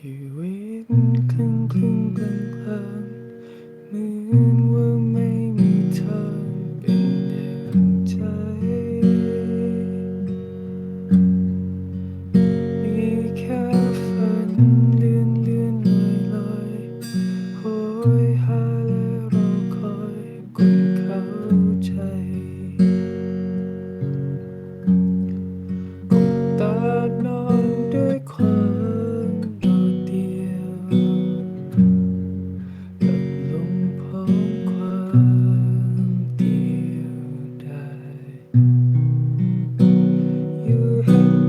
ชี อ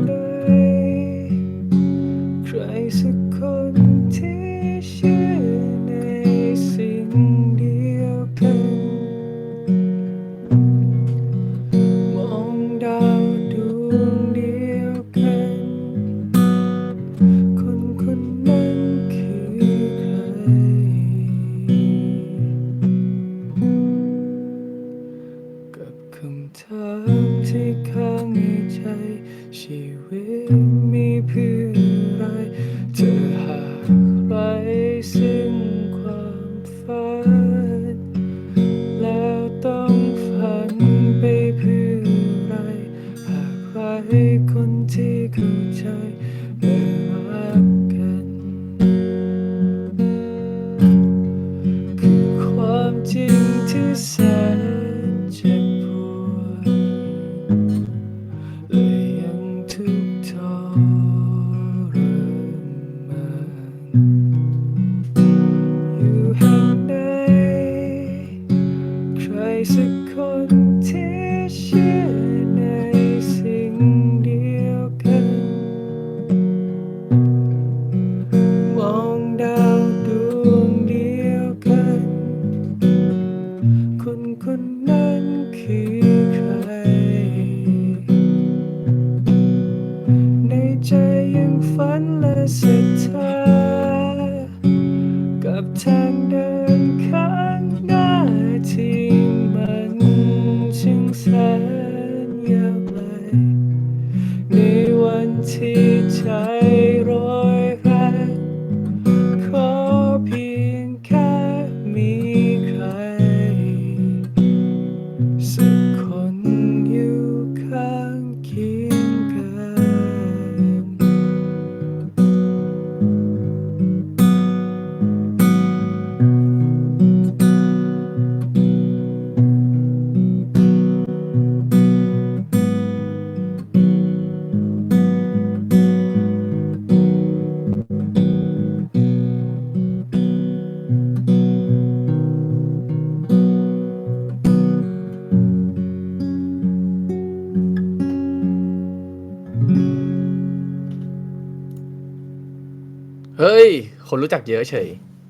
คนรู้จักเยอะเฉย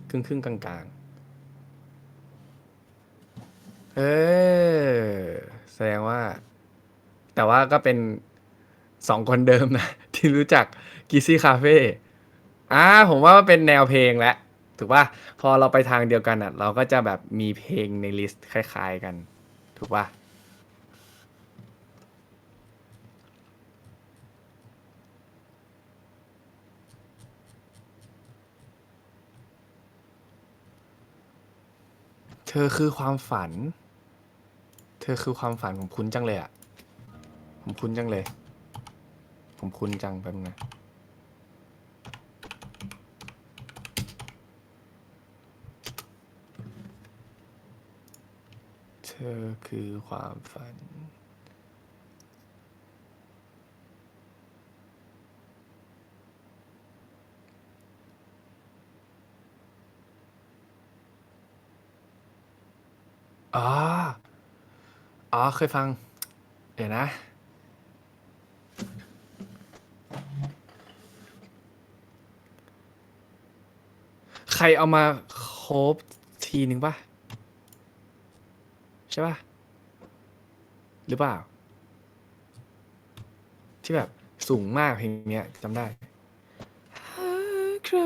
ครึ่งครึ่งกลางกลางเออ แสดงว่า แต่ว่าก็เป็นสองคนเดิมนะ ที่รู้จักกิซี่คาเฟ่อ่าผมว่าเป็นแนวเพลงแล้วถูกป่ะพอเราไปทางเดียวกันอะ เราก็จะแบบมีเพลงในลิสต์คล้าย ๆกัน ถูกป่ะ เธอคือความฝัน เธอคือความฝันผมคุ้นจังเลยอะผมคุ้นจังเลย ผมคุ้นจังแป๊บนึงนะเธอคือความฝัน อ๋อ อ๋อ เคยฟัง เดี๋ยวนะ ใครเอามาโคบทีหนึ่งป่ะ ใช่ป่ะ หรือเปล่า ที่แบบสูงมากเพลงเนี้ยจำได้ หาใคร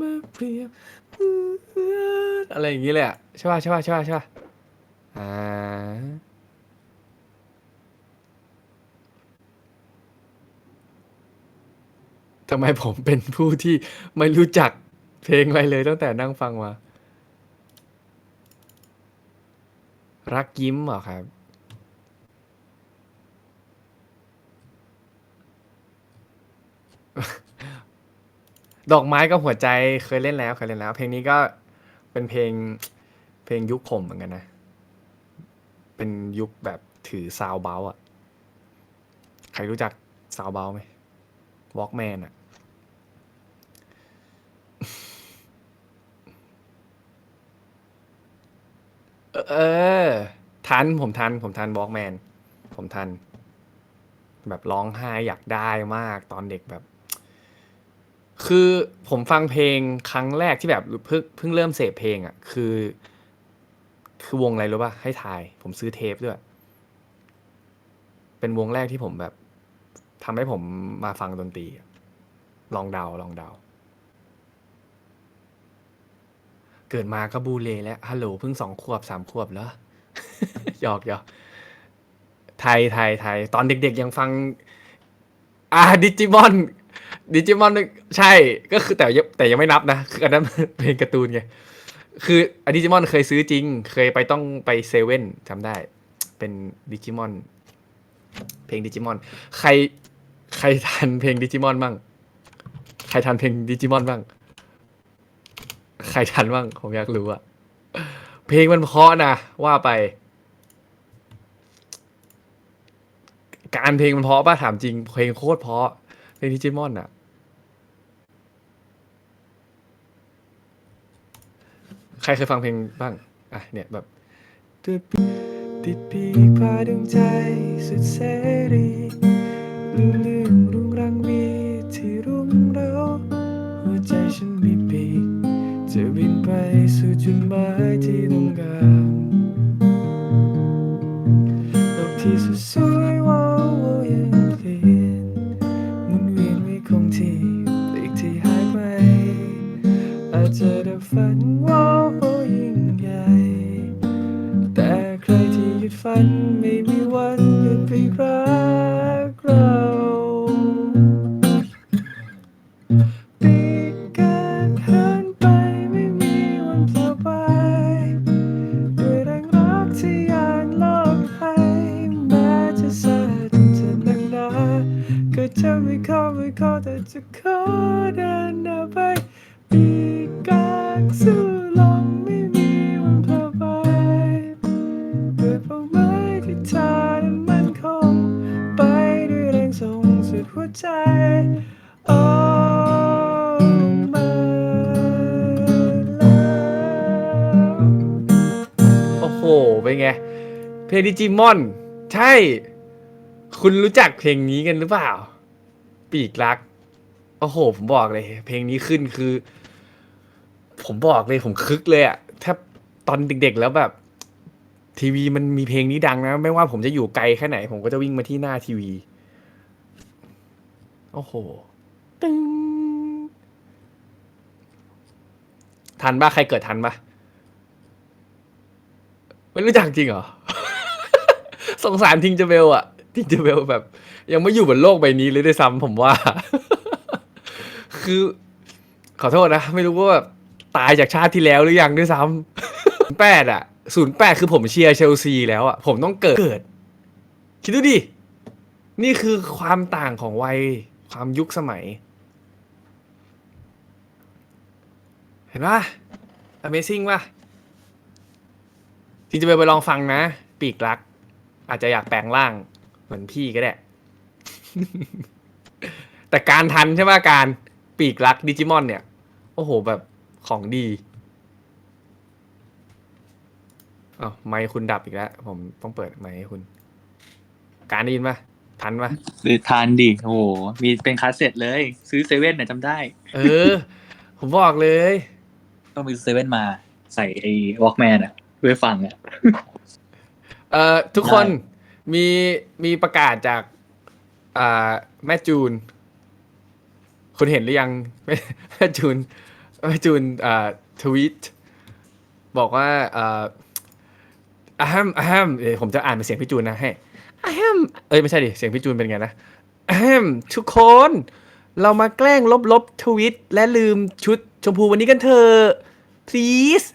มาเปรียบเหมือนอะไรอย่างนี้เลยอะใช่ป่ะใช่ป่ะใช่ป่ะใช่ป่ะ อ่าแต่ำไมผมเป็นผู้ที่ไม่รู้จักเพลงอะไรเลยตั้งแต่นั่งฟังมา รักยิ้มเหรอครับ ดอกไม้กับหัวใจเคยเล่นแล้วเคยเล่นแล้ว เพลงนี้ก็เป็นเพลงเพลงยุคผมเหมือนกันนะ เป็นยุคแบบถือซาวเบลอะใครรู้จักซาวเบลไหมวอล์กแมนอะเออ ทันผมทัน ผมทันวอล์กแมน ผมทัน แบบร้องไห้อยากได้มากตอนเด็กแบบ คือผมฟังเพลงครั้งแรกที่แบบเพิ่งเพิ่งเริ่มเสพเพลงอะ่ะ คือ คือวงอะไรรู้ป่ะ ให้ทาย ผมซื้อเทปด้วย เป็นวงแรกที่ผมแบบทำให้ผมมาฟังดนตรี ลองเดา ลองเดา เกิดมาก็บูเลแล้วฮัลโหลเพิ่งสองขวบสามขวบแล้วหยอกหยอกไทยไทยไทย ตอนเด็กๆยังฟัง อ่าดิจิมอนดิจิมอนใช่ ก็คือแต่ยังแต่ยังไม่นับนะ คืออันนั้นเพลงการ์ตูนไง คืออดิจิมอนเคยซื้อจริง เคยไปต้องไปเซเว่นจำได้ เป็นดิจิมอน เพลงดิจิมอน ใครใครทันเพลงดิจิมอนบ้างใครทันเพลงดิจิมอนบ้างใครทันบ้างผมอยากรู้อะเพลงมันเพราะนะว่าไป การเพลงมันเพราะป่ะถามจริง เพลงโคตรเพราะเพลงดิจิมอนอะ ใครเคยฟังเพลงบ้าง อะ เนี่ยแบบติดปีกพาดวงใจสุดเสรี จะขอเดินหน้าไปปีกางสู่ลมไม่มีวันพาไปด้วยเป้าหมายที่เธอนั้นมันคง ไปด้วยแรงส่งสุดหัวใจ Oh my love โอ้โห เป็นไง เพลงดิจิมอน ใช่ คุณรู้จักเพลงนี้กันหรือเปล่า ปีกรัก โอ้โห ผมบอกเลย เพลงนี้ขึ้นคือ ผมบอกเลยผมคึกเลยอะถ้าตอนเด็กๆแล้วแบบ ทีวีมันมีเพลงนี้ดังนะ ไม่ว่าผมจะอยู่ไกลแค่ไหน ผมก็จะวิ่งมาที่หน้าทีวี โอ้โห ตึงทันปะใครเกิดทันปะไม่รู้จักจริงเหรอ สงสารทิงเจเบลอะทิงเจเบลแบบ ยังไม่อยู่บนโลกใบนี้เลยด้วยซ้ำผมว่า คือ ขอโทษนะ ไม่รู้ว่าแบบตายจากชาติที่แล้วหรือยังด้วยซ้ำแปดอะศูนย์แปดคือผมเชียร์เชลซีแล้วอะผมต้องเกิดเกิด คิดดูดิ นี่คือความต่างของวัย ความยุคสมัย เห็นปะ Amazing ป่ะ จริงจะไปไปลองฟังนะ ปีกรัก อาจจะอยากแปลงร่าง เหมือนพี่ก็ได้ แต่การทันใช่ไหมการ ปีกรักดิจิมอนเนี่ย โอ้โหแบบของดีอ้าวไมค์คุณดับอีกแล้ว ผมต้องเปิดไมค์ให้คุณ การได้ยินปะทันปะซื้อทานดิโอ้โหมีเป็นคาสเซ็ตเลย ซื้อเซเว่นเนี่ยจำได้ เออ ผมบอกเลย ต้องไปซื้อเซเว่นมาใส่ไอ้วอล์กแมนอะด้วยฟังอะเอ่อทุกคนได้มีมีประกาศจากอ่าแม่จูน คุณเห็นหรือยังแม่แม่จูนแม่จูนอ่าทวีตบอกว่าอ่าอะฮัมอะฮัมเดี๋ยวผมจะอ่านเป็นเสียงพี่จูนนะให้อะฮัมเอ้ยไม่ใช่ดิเสียงพี่จูนเป็นไงนะอะฮัมทุกคน เรามาแกล้งลบลบทวิตและลืมชุดชมพูวันนี้กันเถอะ please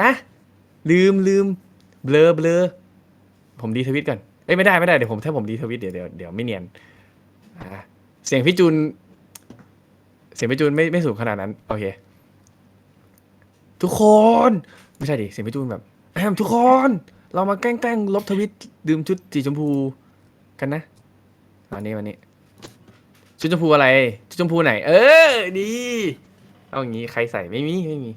ฮะลืมลืมเบลอเบลอผมดีทวิตก่อนเอ้ยไม่ได้ไม่ได้เดี๋ยวผมถ้าผมดีทวิตเดี๋ยวเดี๋ยวเดี๋ยวไม่เนียนอะเสียงพี่จูน เสียงพี่จูนไม่ไม่สูงขนาดนั้น โอเค ทุกคน ไม่ใช่ดิเสียงพี่จูนแบบแอมทุกคน เรามาแกล้งแกล้งลบทวิตดื่มชุดสีชมพูกันนะวันนี้วันนี้ ชุดชมพูอะไร ชุดชมพูไหน เออ ดีเอาอย่างงี้ใครใส่ไม่มีไม่มี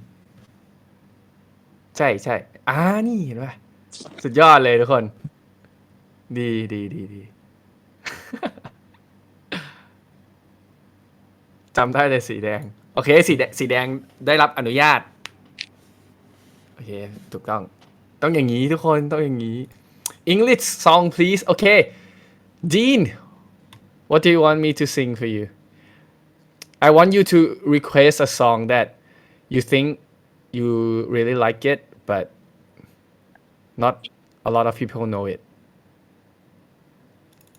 ใช่ใช่อ่านี่เห็นปะสุดยอดเลยทุกคน ดีดีดีดี จำได้เลยสีแดง โอเค สีแดงสีแดงได้รับอนุญาต โอเค ถูกต้อง ต้องอย่างนี้ทุกคนต้องอย่างนี้ English song please โอเค Dean what do you want me to sing for you I want you to request a song that you think you really like it but not a lot of people know it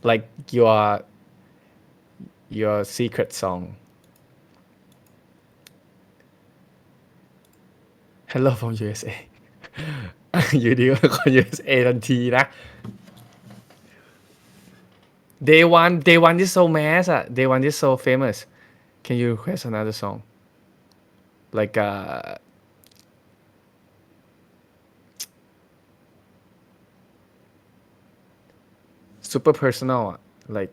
like your your secret song Hello from USA อยู่ดีก็คน USA ทันทีนะ Day one Day one is so mass อะ Day one is so famous Can you request another song like uh super personal อะ like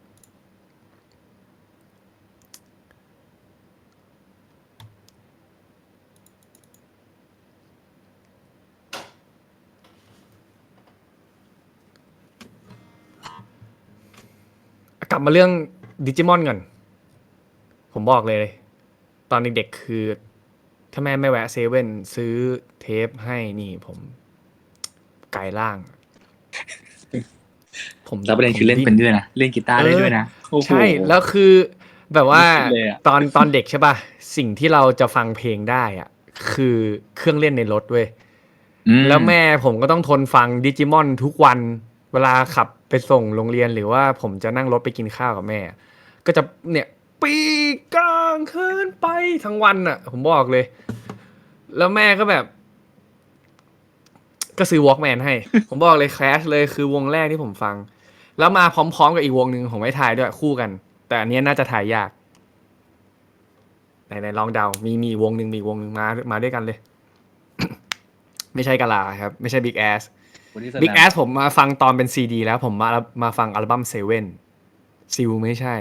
กลับมาเรื่องดิจิมอนก่อน ผมบอกเลย ตอนเด็กๆคือ ถ้าแม่ไม่แวะเซเว่นซื้อเทปให้นี่ผมไกลล่าง ผมแล้วประเด็นคือเล่นเป็นด้วยนะเล่นกีตาร์ได้ด้วยนะโอ้โหใช่แล้วคือ แบบว่าไม่คิดเลยอะตอนตอนเด็กใช่ป่ะสิ่งที่เราจะฟังเพลงได้อะคือเครื่องเล่นในรถเว้ยอืแล้วแม่ผมก็ต้องทนฟังดิจิมอนทุกวัน เวลาขับ ไปส่งโรงเรียนหรือว่าผมจะนั่งรถไปกินข้าวกับแม่ ก็จะเนี่ย ปีกกลางคืนไปทั้งวันอะ ผมบอกเลย แล้วแม่ก็แบบ ก็ซื้อวอล์กแมนให้ ผมบอกเลยแคลชเลยคือวงแรกที่ผมฟัง แล้วมาพร้อมๆกับอีกวงหนึ่งผมไม่ทายด้วยคู่กัน แต่อันนี้น่าจะทายยากไหนๆลองเดา มีมีวงหนึ่งมีวงหนึ่งมามาด้วยกันเลย ไม่ใช่กะลาครับ ไม่ใช่บิ๊กแอส บิ๊กแอสผมมาฟังตอนเป็นซีดีแล้วผมมามาฟังอัลบั้มเซเว่นซิลไม่ใช่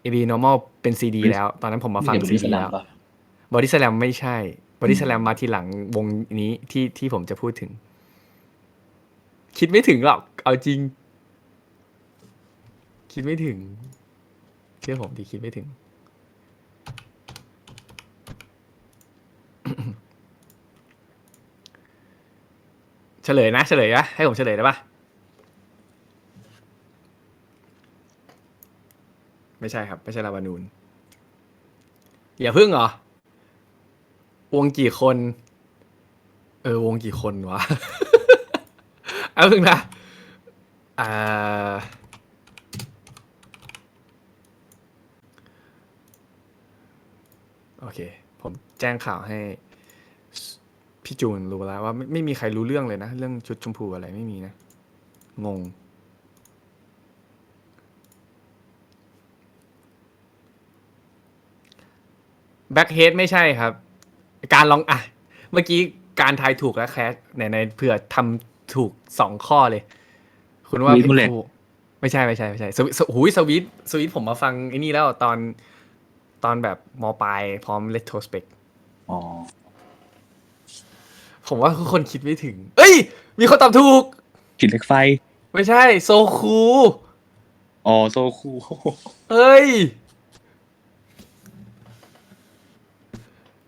เอบีนอร์มอลเป็นซีดีแล้ว ตอนนั้นผมมาฟังนี่ซีเดี๋ยวดีนี้แล้วสนามปะบอดี้สแลมไม่ใช่บอดี้สแลมมาทีหลังวงนี้ที่ที่ผมจะพูดถึง คิดไม่ถึงหรอก เอาจริง คิดไม่ถึงเชื่อผมดีคิดไม่ถึง เฉลยนะ เฉลยนะให้ผมเฉลยได้ปะไม่ใช่ครับไม่ใช่ลาวานูนอย่าพึ่งเหรอ วงกี่คน เออ วงกี่คนวะ เอาพึ่งนะอ่าโอเค ผมแจ้งข่าวให้ พี่จูนรู้แล้วว่าไม่ไม่มีใครรู้เรื่องเลยนะ เรื่องชุดชมพูอะไรไม่มีนะ งง แบ็คเฮดไม่ใช่ครับ การลองอะ เมื่อกี้การทายถูกแล้วแคสไหนในๆเผื่อทำถูกสองข้อเลย คุณว่า Sweet ผิด Bullet ถูกไม่ใช่ไม่ใช่ไม่ใช่สวิสหูยสวิตสวิตผมมาฟังไอ้นี่แล้วตอนตอนแบบมปลายพร้อมเลตโทสเปกอ๋อ ผมว่าทุกคนคิดไม่ถึง เอ้ย มีคนตอบถูกหินเหล็กไฟ ไม่ใช่ โซคู อ๋อโซคู เอ้ย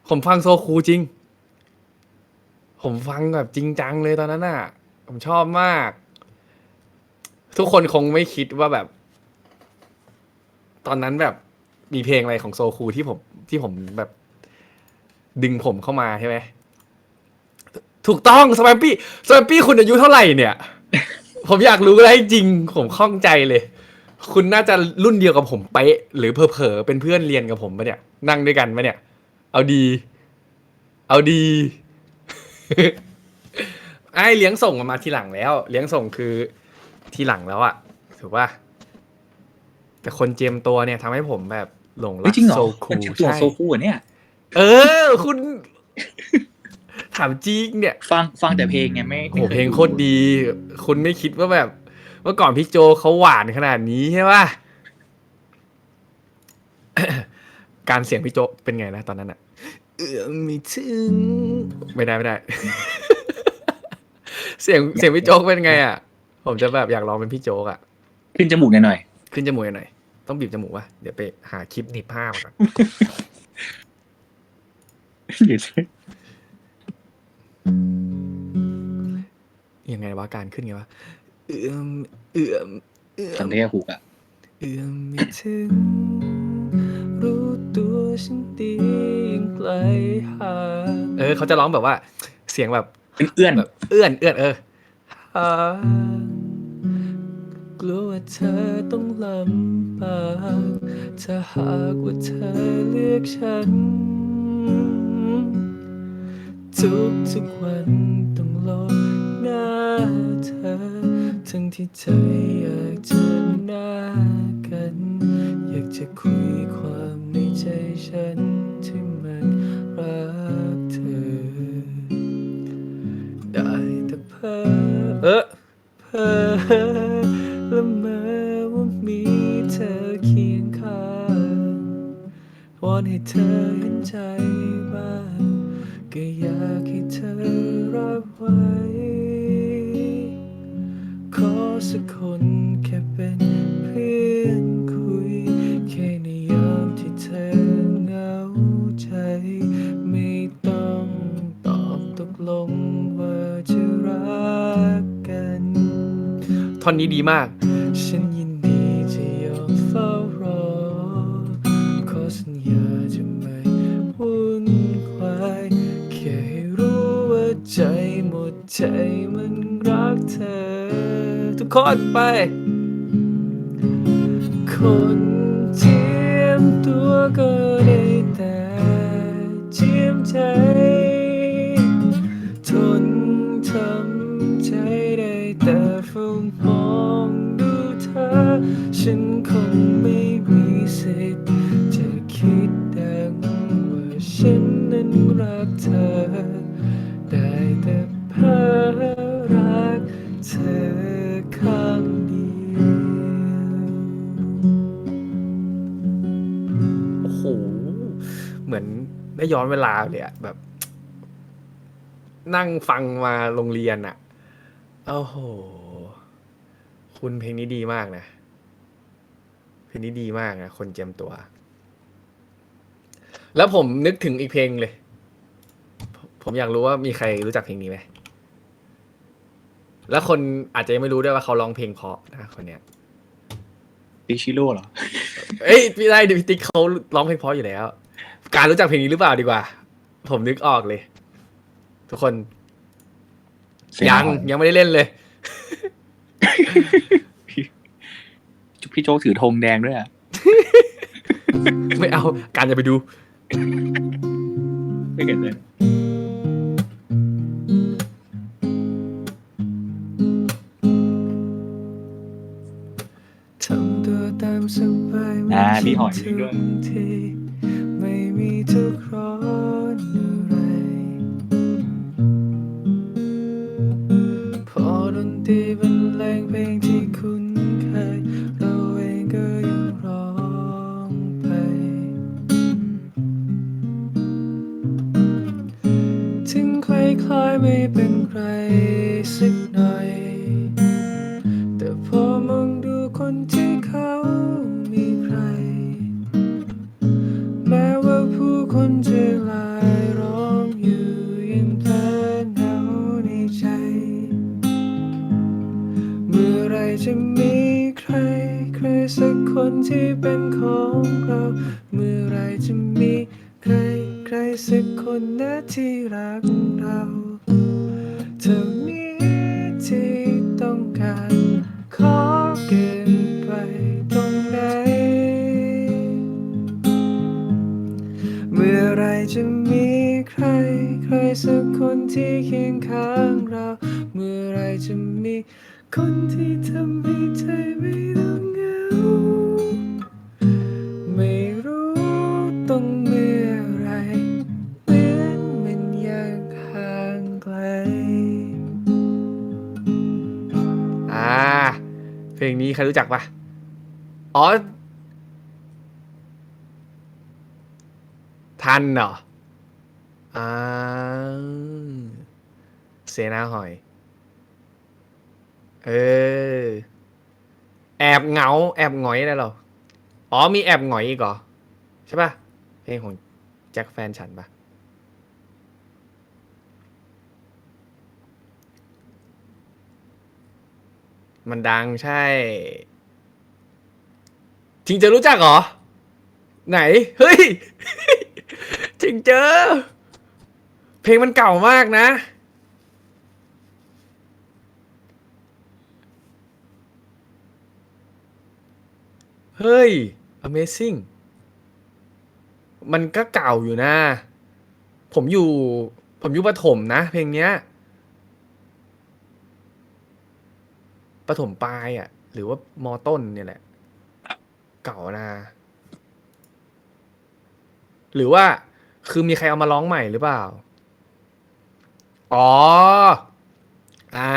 ผมฟังโซคูจริง ผมฟังแบบจริงจังเลยตอนนั้นน่ะ ผมชอบมาก ทุกคนคงไม่คิดว่าแบบ ตอนนั้นแบบมีเพลงอะไรของโซคูที่ผมที่ผมแบบ ดึงผมเข้ามาใช่ไหม ถูกต้องสแปมปี้สแปมปี้คุณอายุเท่าไหร่เนี่ย ผมอยากรู้แล้วจริง ผมข้องใจเลย คุณน่าจะรุ่นเดียวกับผมเป๊ะหรือเผลอๆเป็นเพื่อนเรียนกับผมปะเนี่ย นั่งด้วยกันปะเนี่ย เอาดี เอาดี ไอ้เลี้ยงส่งมาทีหลังแล้ว เลี้ยงส่งคือทีหลังแล้วอะถูกป่ะแต่คนเจียมตัวเนี่ยทำให้ผมแบบหลงรัเฮ้ยกจริงเหรอโซคูมันชื่อตัวใช่ โซคูอะเนี่ย เออ คุณ ถามจริงเนี่ย ฟังฟังแต่เพลงไงไม่โอ้ไม่โหเพลงโคตรดี คุณไม่คิดว่าแบบเมื่อก่อนพี่โจเขาหวานขนาดนี้ใช่ป่ะ การเสียงพี่โจเป็นไงนะตอนนั้นอะเอื้อมไม่ถึงไม่ได้ไม่ได้ เสียงเสียงพี่โจ๊กเป็นไงอะผมจะแบบอยากลองเป็นพี่โจ๊กอะขึ้นจมูกหน่อยขึ้นจมูกหน่อยต้องบีบจมูกวะเดี๋ยวไปหาคลิปหนีบผ้ามาก่อนๆหรือ ยังไงวะการขึ้นไงวะ เอื้อมเอื้อมเอื้อสัมนเทฮุกอะเอื้อมไม่ถึง รู้ตัวฉันดียังไกลห่างเออ เขาจะร้องแบบว่า เสียงแบบเอื้อนแบบเอื้อนเอื้อนเออห่างกลัวว่าเธอต้องลำบากถ้าหากว่าเธอเลือกฉัน ทุกทุกวันต้องลบหน้าเธอ ทั้งที่ใจอยากเจอหน้ากัน อยากจะคุยความในใจฉันที่มันรักเธอ ได้แต่เพ้อเออเพ้อละเมอว่ามีเธอเคียงข้างวอนให้เธอเห็นใจบ้าง ก็อยากให้เธอรับไว้ ขอสักคนแค่เป็นเพื่อนคุย แค่ในยามที่เธอเหงาใจ ไม่ต้องตอบตกลงว่าจะรักกัน ท่อนนี้ดีมาก ใจหมดใจมันรักเธอ ทุกคนไป คนเจียมตัวก็ได้แต่เจียมใจ เหมือนได้ย้อนเวลาเลยอะแบบ นั่งฟังมาโรงเรียนอะโอ้โห คุณเพลงนี้ดีมากนะ เพลงนี้ดีมากนะ คนเจียมตัว แล้วผมนึกถึงอีกเพลงเลยผมผมอยากรู้ว่ามีใครรู้จักเพลงนี้ไหมแล้วคนอาจจะยังไม่รู้ด้วยว่าเขาร้องเพลงเพราะนะคนเนี้ยติชิโร่เหรอ เอ้ยพี่ได้ดิพี่ติ๊กเขาร้องเพลงเพราะอยู่แล้ว การรู้จักเพลงนี้หรือเปล่าดีกว่า ผมนึกออกเลย ทุกคน เสียงยังอ่อนยังไม่ได้เล่นเลย พี่โจ๊กถือธงแดงด้วยอะไม่เอาการจะไปดู ไม่เห็นเลยทำตัวตามสบายอ่าไม่พี่หอยคิดด้วยทุกทีไม่ มีทุ คนที่เคียงข้างเรา เมื่อไรจะมีคนที่ทำให้ใจไม่ต้องเหงา ไม่รู้ต้องเมื่อไรเหมือนมันยังห่างไกล อ่า เพลงนี้ใครรู้จักปะอ๋อ ทันเหรอ อ่าเสนาหอย เออ แอบเหงา แอบหงอยอะไรเหรอ อ๋อมีแอบหงอยอีกเหรอ ใช่ปะเพลงของแจ็คแฟนฉันปะมันดังใช่จริงเจอรู้จักเหรอ ไหน เฮ้ยจริงเจอ เพลงมันเก่ามากนะ เฮ้ย Amazing มันก็เก่าอยู่นะ ผมอยู่ ผมอยู่ประถมนะ เพลงเนี้ยประถมปลายอะ่ะ หรือว่ามอต้นเนี่ยแหละ เก่านะ หรือว่าคือมีใครเอามาร้องใหม่หรือเปล่า อ๋อ อ่า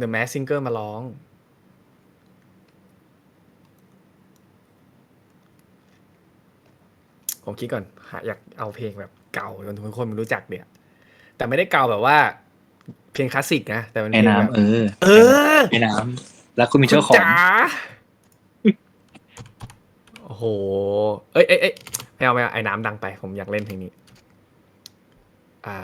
The Mask Singer มาร้อง ผมคิดก่อนหาอยากเอาเพลงแบบเก่าจนทุกคนมันรู้จักเนี่ย แต่ไม่ได้เก่าแบบว่า เพลงคลาสสิกนะ แต่เป็นเพไอ้ลงแบบน้ำเออเออไอ้น้ำแล้วคุณมีเจ้าของ จ๋าโอ้โห เอ้ยเอ้ยเอ้ย ไม่เอาไม่เอาไอ้น้ำดังไป ผมอยากเล่นเพลงนี้ อ่า